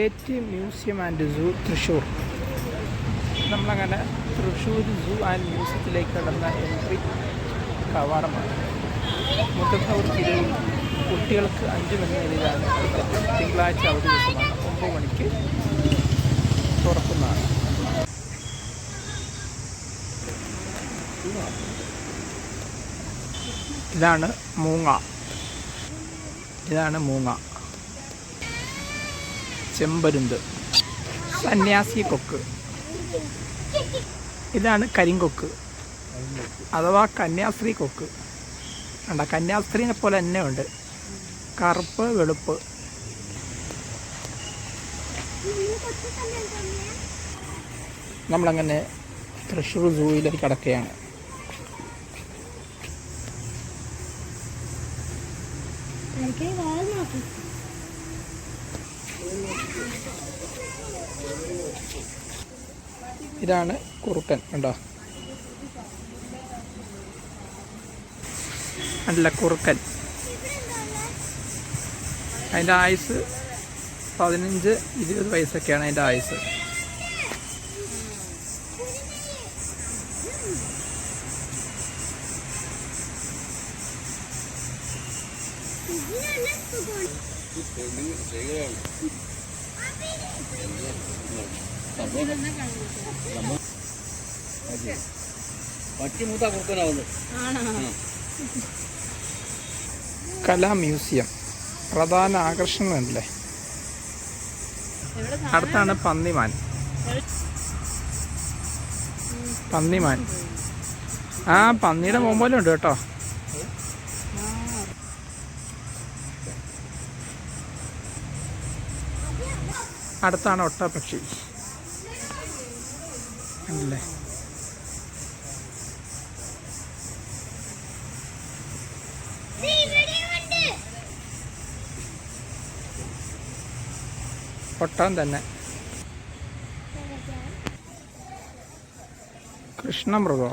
State museum and zoo Thrissur നമ്മളങ്ങനെ തൃശ്ശൂർ സൂ and മ്യൂസിയത്തിലേക്ക് കടന്ന entry കവാടമാണ്. മുത്തപ്പൂർ തിരുവിൽ കുട്ടികൾക്ക് അഞ്ച് മണി ടിക്കറ്റ് തിങ്കളാഴ്ച അവധി ദിവസമാണ്. ഒമ്പത് മണിക്ക് തുറക്കുന്നതാണ്. ഇതാണ് മൂങ്ങ. ഇതാണ് മൂങ്ങ. ചെമ്പരുന്ത്. സന്യാസി കൊക്ക്. ഇതാണ് കരിങ്കൊക്ക്. അഥവാ കന്യാസ്ത്രീ കൊക്ക്. കണ്ട കന്യാസ്ത്രീനെ പോലെ തന്നെ ഉണ്ട്. കറുപ്പ് വെളുപ്പ്. നമ്മളങ്ങനെ തൃശ്ശൂർ സൂയിലേക്ക് കിടക്കുകയാണ്. ഇതാണ് കുറുക്കൻ കണ്ടോ? അല്ല കുറുക്കൻ. അതിന്റെ ആയുസ് പതിനഞ്ച് ഇരുപത് വയസ്സൊക്കെയാണ് അതിന്റെ ആയുസ്. കലാ മ്യൂസിയം പ്രധാന ആകർഷണമല്ലേ അടുത്താണ് പന്നിമാൻ. പന്നിമാൻ. ആ പന്നിയുടെ മുമ്പിലും ഉണ്ട് കേട്ടോ. അടുത്താണ് ഒട്ടപ്പക്ഷി അല്ലേ ഒട്ടം തന്നെ. കൃഷ്ണമൃഗോ?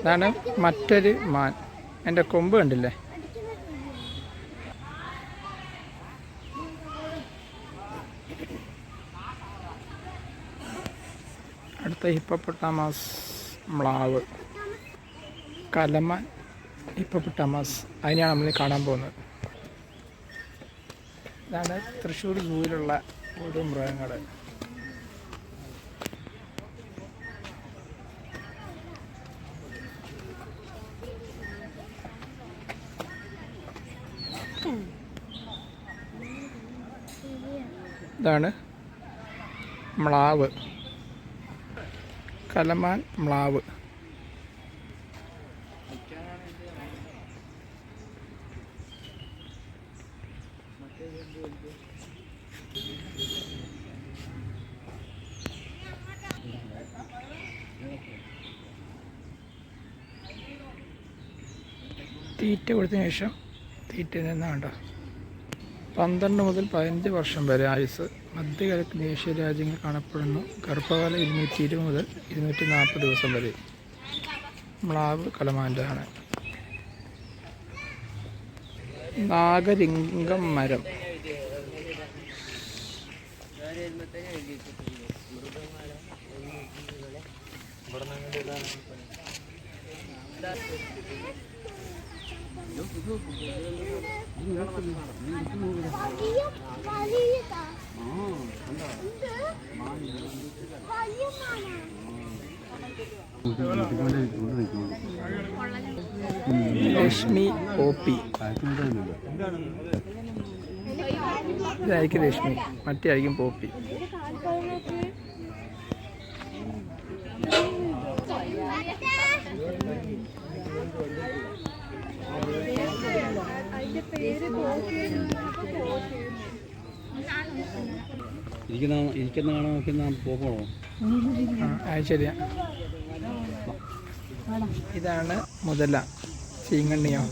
ഇതാണ് മറ്റൊരു മാൻ. എന്റെ കൊമ്പ് കണ്ടില്ലേ? അടുത്ത ഹിപ്പപ്പെട്ടാമാസ് മ്ലാവ്. കലമ ഹിപ്പപ്പെട്ടാമാസ്. അതിനെയാണ് നമ്മൾ കാണാൻ പോകുന്നത്. ഇതാണ് തൃശ്ശൂർ സൂവിലുള്ള ഓരോ മൃഗങ്ങൾ ഇതാണ് മ്ലാവ്. കലമാൻ മ്ലാവ്. തീറ്റ കൊടുത്തതിന് ശേഷം തീറ്റ നിന്ന് കണ്ടോ പന്ത്രണ്ട് മുതൽ പതിനഞ്ച് വർഷം വരെ ആയുസ്. മധ്യകിഴക്കൻ ഏഷ്യ രാജ്യങ്ങൾ കാണപ്പെടുന്നു. ഗർഭകാലം ഇരുന്നൂറ്റി ഇരുപത് മുതൽ ഇരുന്നൂറ്റി നാൽപ്പത് ദിവസം വരെ. മ്ലാവ് കലമാന്റാണ് നാഗരിംഗം മരം. ലക്ഷ്മി ഒ പി ഇതായിരിക്കും ലക്ഷ്മി. മറ്റേ ആയിരിക്കും പോപ്പി. ഇരിക്കുന്ന ഇരിക്കുന്ന കാണാൻ നോക്കുന്ന അത് ശരിയാ. ഇതാണ് മുതല ചീങ്കണ്ണിയോ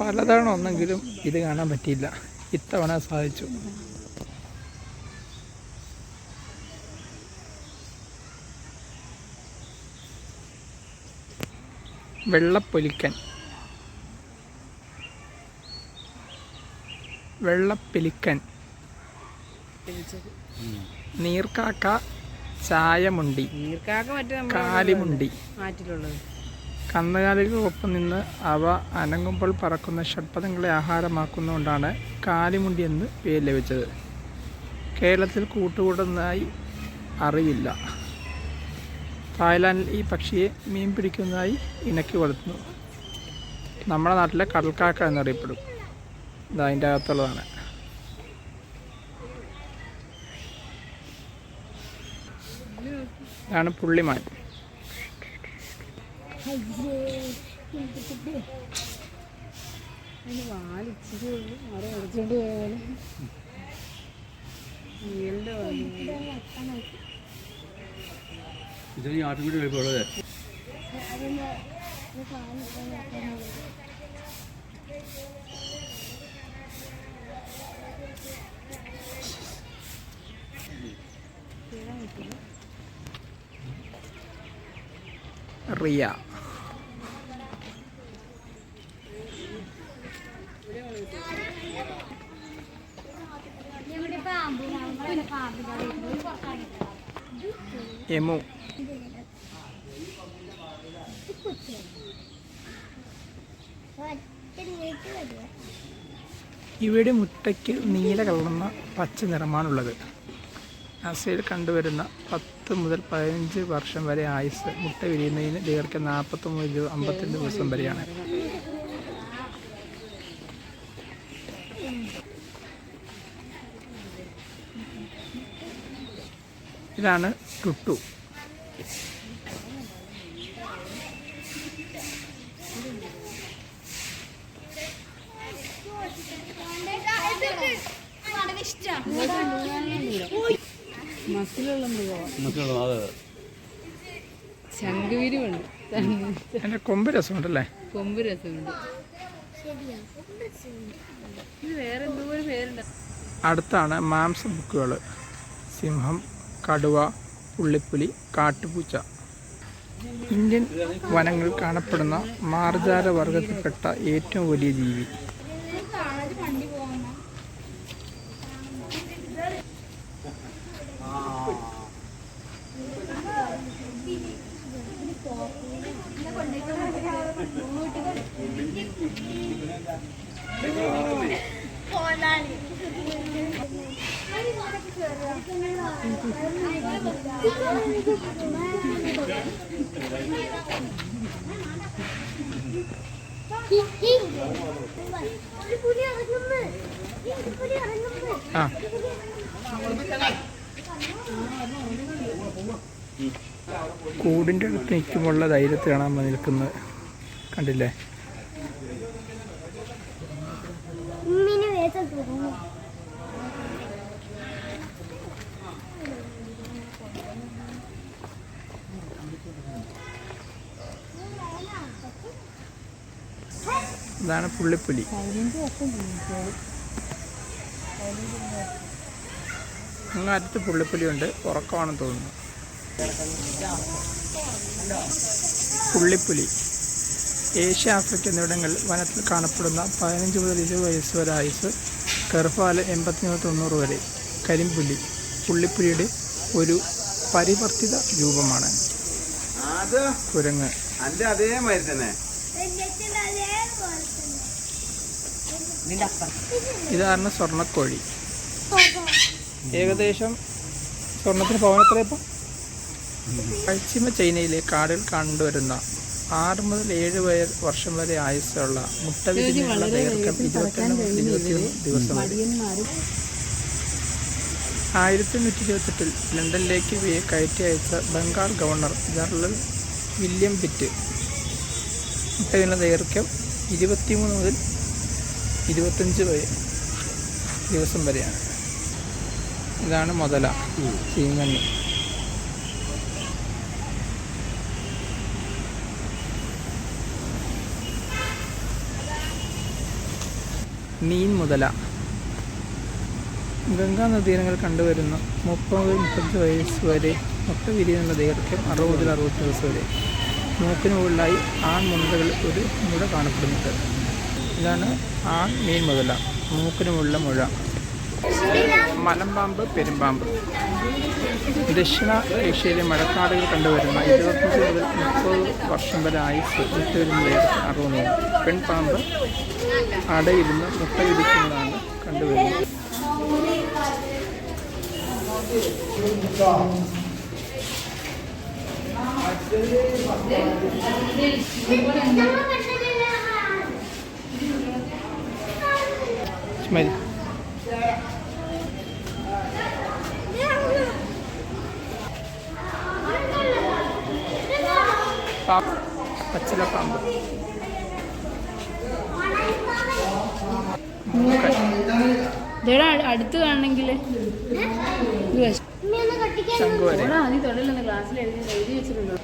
പലതവണ ഒന്നെങ്കിലും ഇത് കാണാൻ പറ്റിയില്ല. ഇത്തവണ സാധിച്ചു. വെള്ളപ്പൊലിക്കൻ. വെള്ളപ്പെലിക്കൻ. നീർക്കാക്ക ചായമുണ്ടി നീർക്കാക്ക മറ്റേ കാലിമുണ്ടി. ആറ്റിലുള്ളത്. കന്നുകാലികൾക്കൊപ്പം നിന്ന് അവ അനങ്ങുമ്പോൾ പറക്കുന്ന ഷഡ്പഥങ്ങളെ ആഹാരമാക്കുന്നതുകൊണ്ടാണ് കാലിമുണ്ടി എന്ന് പേര് ലഭിച്ചത്. കേരളത്തിൽ കൂട്ടുകൂടുന്നതായി അറിയില്ല. തായ്ലാൻഡിൽ ഈ പക്ഷിയെ മീൻ പിടിക്കുന്നതായി ഇണക്കി വളർത്തുന്നു. നമ്മുടെ നാട്ടിലെ കടൽക്കാക്ക എന്നറിയപ്പെടും. ഇത് അതിന്റെ അകത്തുള്ളതാണ്. ഇതാണ് പുള്ളിമാൻ Thank you പോയാലും നീലിന്റെ വാൽ ഇത് ഈ ആട്ടുംകൂടി വരുമ്പോഴേ റിയ. എമു. ഇവയുടെ മുട്ടയ്ക്ക് നീല കലർന്ന പച്ച നിറമാണുള്ളത്. അസയിൽ കണ്ടുവരുന്ന പത്ത് മുതൽ പതിനഞ്ച് വർഷം വരെ ആയുസ് മുട്ട വിരിയുന്നതിന് ദീർഘ നാൽപ്പത്തൊമ്പത് രൂപ അമ്പത്തിരണ്ട് ദിവസം വരെയാണ്. ഇതാണ് ടുട്ടു. മസിലുള്ള അതെ ശംഖുവിരിവുണ്ട് അതിന്റെ കൊമ്പ് രസമുണ്ടല്ലേ? കൊമ്പ് രസമുണ്ട്. ഇത് വേറെ എന്തോ ഒരു പേരുണ്ട്. അടുത്താണ് മാംസ ബുക്കുകൾ. സിംഹം കടുവ പുള്ളിപ്പുലി കാട്ടുപൂച്ച. ഇന്ത്യൻ വനങ്ങളിൽ കാണപ്പെടുന്ന മാർജാര വർഗത്തിൽപ്പെട്ട ഏറ്റവും വലിയ ജീവി. ആ. കൂടിന്റെ അടുത്ത് നിൽക്കുമ്പോഴുള്ള ധൈര്യത്തിലാണ് കാണാൻ നിൽക്കുന്നത് കണ്ടില്ലേ? ഇതാണ് പുള്ളിപ്പുലി. അങ്ങാറ്റത്ത് പുള്ളിപ്പുലിയുണ്ട്. ഉറക്കമാണെന്ന് തോന്നുന്നു. പുള്ളിപ്പുലി. ഏഷ്യ ആഫ്രിക്ക എന്നിവിടങ്ങളിൽ വനത്തിൽ കാണപ്പെടുന്ന പതിനഞ്ച് മുതൽ ഇരുപത് വയസ്സ് വരെ ആയുസ് കറുപ്പാൽ എൺപത്തിമൂന്ന് തൊണ്ണൂറ് വരെ. കരിമ്പുലി. പുള്ളിപ്പുലിയുടെ ഒരു പരിവർത്തിത രൂപമാണ്. അത് കുരങ്ങ്. അന്റെ അതേമാതിരി തന്നെ. ഇതാണ് സ്വർണക്കോഴി. ഏകദേശം സ്വർണത്തിന് പവനത്ര ഇപ്പം? പശ്ചിമ ചൈനയിലെ കാടുകൾ കണ്ടുവരുന്ന ആറ് മുതൽ ഏഴ് വർഷം വരെ ആയുസ്സുള്ള മുട്ട വിരിഞ്ഞുള്ള ദൈർഘ്യം ഇരുപത്തിരണ്ട് ഇരുപത്തിയൊന്ന് ദിവസം ആയിരത്തി എണ്ണൂറ്റി ഇരുപത്തെട്ടിൽ ലണ്ടനിലേക്ക് ഇവയെ കയറ്റി അയച്ച Bengal governor general William Pitt മുട്ടയുടെ ദൈർഘ്യം ഇരുപത്തിമൂന്ന് മുതൽ ഇരുപത്തഞ്ച് വരെ ദിവസം വരെയാണ്. ഇതാണ് മുതല ചീങ്കണ്ണി മീൻ മുതല. ഗംഗാ നദീരങ്ങൾ കണ്ടുവരുന്ന മുപ്പത് മുപ്പത് വയസ്സ് വരെ മുട്ട വിരിയാനുള്ള ദൈർഘ്യം അറുപത് മുതൽ അറുപത്തി ദിവസം വരെ. മൂക്കിന് മുകളിലായി ആൺ മുണ്ടകൾ ഒരു മുഴ കാണപ്പെടുന്നുണ്ട്. ഇതാണ് ആൺ മീൻ മുതല. മൂക്കിന് മുകളിലെ മുഴ. മലമ്പാമ്പ് പെരുമ്പാമ്പ്. ദക്ഷിണ ഏഷ്യയിലെ മഴക്കാടുകൾ കണ്ടുവരുന്ന ഇരുപത്തഞ്ച് മുതൽ മുപ്പത് വർഷം വരെ ആയുസ് ഇട്ടുവരുന്ന ദീർഘം അറുപത് പെൺപാമ്പ് അടയിരുന്ന് മുട്ട വിരിക്കുന്നതാണ് കണ്ടുവരുന്നത്. Smell. పాప పచ్చిల పాంబు కట్ ഇതേടാ അടുത്ത് കാണണമെങ്കിൽ ക്ലാസ്സിൽ എഴുതി എഴുതി വെച്ചിട്ടുണ്ടോ?